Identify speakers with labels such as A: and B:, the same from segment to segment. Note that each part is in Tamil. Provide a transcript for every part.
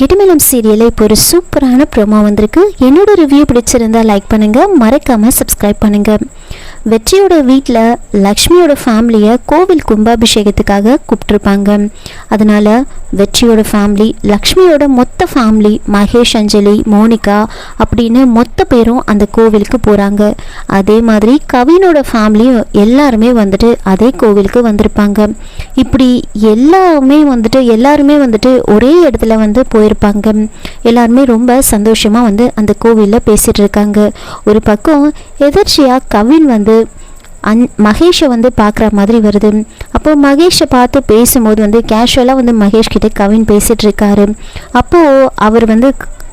A: கிடுமலம் சீரியலில் இப்போ ஒரு சூப்பரான ப்ரோமோ வந்திருக்கு. என்னோட ரிவ்யூ பிடிச்சிருந்தா லைக் பண்ணுங்கள் மறக்காமல் சப்ஸ்கிரைப் பண்ணுங்கள் வெற்றியோட வீட்டில் லக்ஷ்மியோட ஃபேமிலியை கோவில் கும்பாபிஷேகத்துக்காக கூப்பிட்ருப்பாங்க அதனால் வெற்றியோட ஃபேமிலி லக்ஷ்மியோட மொத்த ஃபேமிலி மகேஷ் அஞ்சலி மோனிகா அப்படின்னு மொத்த பேரும் அந்த கோவிலுக்கு போகிறாங்க அதே மாதிரி கவினோட ஃபேமிலியும் எல்லாருமே வந்துட்டு அதே கோவிலுக்கு வந்திருப்பாங்க. இப்படி எல்லாமே வந்துட்டு எல்லாருமே வந்துட்டு ஒரே இடத்துல வந்து போயிருப்பாங்க. எல்லாருமே ரொம்ப சந்தோஷமாக வந்து அந்த கோவிலில் பேசிகிட்டு இருக்காங்க. ஒரு பக்கம் எதர்ச்சியாக கவின் வந்து அந் மகேஷை வந்து பார்க்குற மாதிரி வருது. அப்போ மகேஷை பார்த்து பேசும்போது வந்து கேஷுவலாக வந்து மகேஷ் கிட்ட கவின் பேசிகிட்ருக்காரு அப்போது அவர் வந்து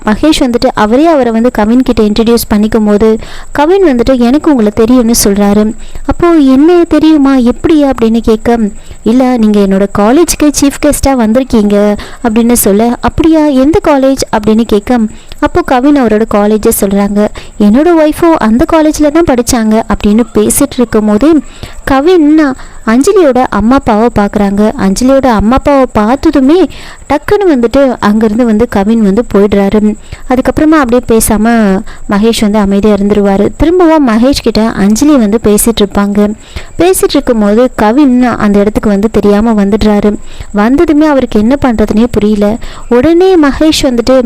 A: மகேஷ் வந்துட்டு அவரே அவரை வந்து கவின் கிட்ட இன்ட்ரடியூஸ் பண்ணிக்கும் போது கவின் வந்துட்டு எனக்கு உங்களை தெரியும்னு சொல்கிறாரு அப்போது என்ன தெரியுமா? எப்படி அப்படின்னு கேட்க இல்லை நீங்கள் என்னோட காலேஜ்க்கு சீஃப் கெஸ்ட்டாக வந்திருக்கீங்க அப்படின்னு சொல்ல அப்படியா? எந்த காலேஜ் அப்படின்னு கேட்க அப்போ கவின் அவரோட காலேஜை சொல்கிறாங்க என்னோடய ஒய்ஃபும் அந்த காலேஜில் தான் படித்தாங்க அப்படின்னு பேசிகிட்டு இருக்கும்போது கவின்னா அஞ்சலியோட அம்மா அப்பாவை பார்க்குறாங்க அஞ்சலியோட அம்மா அப்பாவை பார்த்ததுமே டக்குன்னு வந்துட்டு அங்கேருந்து வந்து கவின் வந்து போயிடுறாரு. அதுக்கப்புறமா அப்படியே பேசாமல் மகேஷ் வந்து அமைதியாக இருந்துருவார். திரும்பவும் மகேஷ் கிட்ட அஞ்சலி வந்து பேசிகிட்டு இருப்பாங்க. பேசிகிட்டு இருக்கும்போது கவின் அந்த இடத்துக்கு வந்து தெரியாமல் வந்துடுறாரு. வந்ததுமே அவருக்கு என்ன பண்ணுறதுனே புரியல. உடனே மகேஷ் வந்துட்டு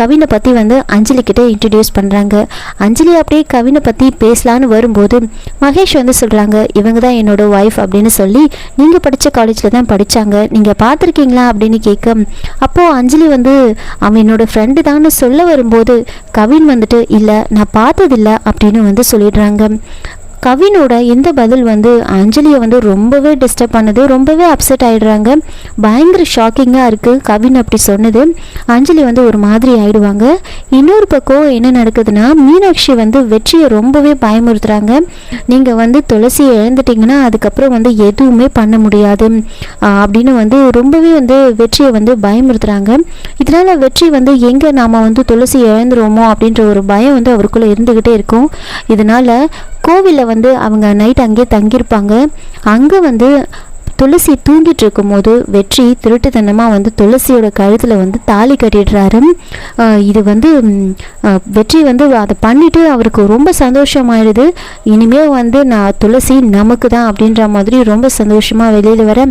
A: கவினை பற்றி வந்து அஞ்சலி இன்ட்ரடியூஸ் பண்ணுறாங்க அஞ்சலி அப்படியே கவினை பற்றி பேசலான்னு வரும்போது மகேஷ் வந்து சொல்கிறாங்க இவங்க தான் என்னோட ஒய்ஃப் அப்படின்னு சொல்லி நீங்கள் படித்த காலேஜில் தான் படித்தாங்க நீங்கள் பார்த்துருக்கீங்களா? அப்படின்னு கேட்க அப்போது அஞ்சலி வந்து அவன் என்னோட ஃப்ரெண்டு தான்னு சொல்ல வரும்போது கவின் வந்துட்டு இல்லை நான் பார்த்ததில்ல அப்படின்னு வந்து சொல்லிடுறாங்க. கவினோட இந்த பதில் வந்து அஞ்சலியை வந்து ரொம்பவே டிஸ்டர்ப் பண்ணுது ரொம்பவே அப்செட் ஆயிடுறாங்க. பயங்கர ஷாக்கிங்காக இருக்குது கவின் அப்படி சொன்னது. அஞ்சலி வந்து ஒரு மாதிரி ஆயிடுவாங்க. இன்னொரு பக்கம் என்ன நடக்குதுன்னா மீனாட்சி வந்து வெற்றியை ரொம்பவே பயமுறுத்துகிறாங்க நீங்கள் வந்து துளசியை இழந்துட்டீங்கன்னா அதுக்கப்புறம் வந்து எதுவுமே பண்ண முடியாது. அப்படின்னு வந்து ரொம்பவே வந்து வெற்றியை வந்து பயமுறுத்துகிறாங்க இதனால வெற்றி வந்து எங்கே நாம் வந்து துளசி இழந்துருவோமோ அப்படின்ற ஒரு பயம் வந்து அவருக்குள்ளே இருந்துக்கிட்டே இருக்கும். இதனால் கோவிலில் வந்து அவங்க நைட் அங்கேயே தங்கியிருப்பாங்க. அங்கே வந்து துளசி தூங்கிட்டு இருக்கும்போது வெற்றி திருட்டுத்தனமாக வந்து துளசியோட கழுத்தில் வந்து தாலி கட்டிடுறாரு. இது வந்து வெற்றி வந்து அதை பண்ணிவிட்டு அவருக்கு ரொம்ப சந்தோஷமாயிடுது. இனிமேல் வந்து நான் துளசி நமக்கு தான் அப்படின்ற மாதிரி ரொம்ப சந்தோஷமாக வெளியில் வர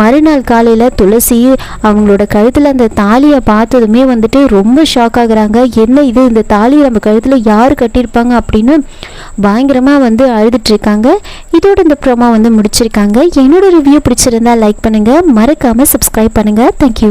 A: மறுநாள் காலையில் துளசி அவங்களோட கழுத்தில் அந்த தாலியை பார்த்ததுமே வந்துட்டு ரொம்ப ஷாக் ஆகுறாங்க. என்ன இது இந்த தாலி நம்ம கழுத்தில் யார் கட்டியிருப்பாங்க அப்படின்னு பயங்கரமாக வந்து அழுதுட்டு இருக்காங்க. இதோட இந்த ப்ரோமா வந்து முடிச்சிருக்காங்க. என்னோட ரிவ்யூ பிடிச்சிருந்தா லைக் பண்ணுங்கள் மறக்காமல் சப்ஸ்கிரைப் பண்ணுங்கள் தேங்க்யூ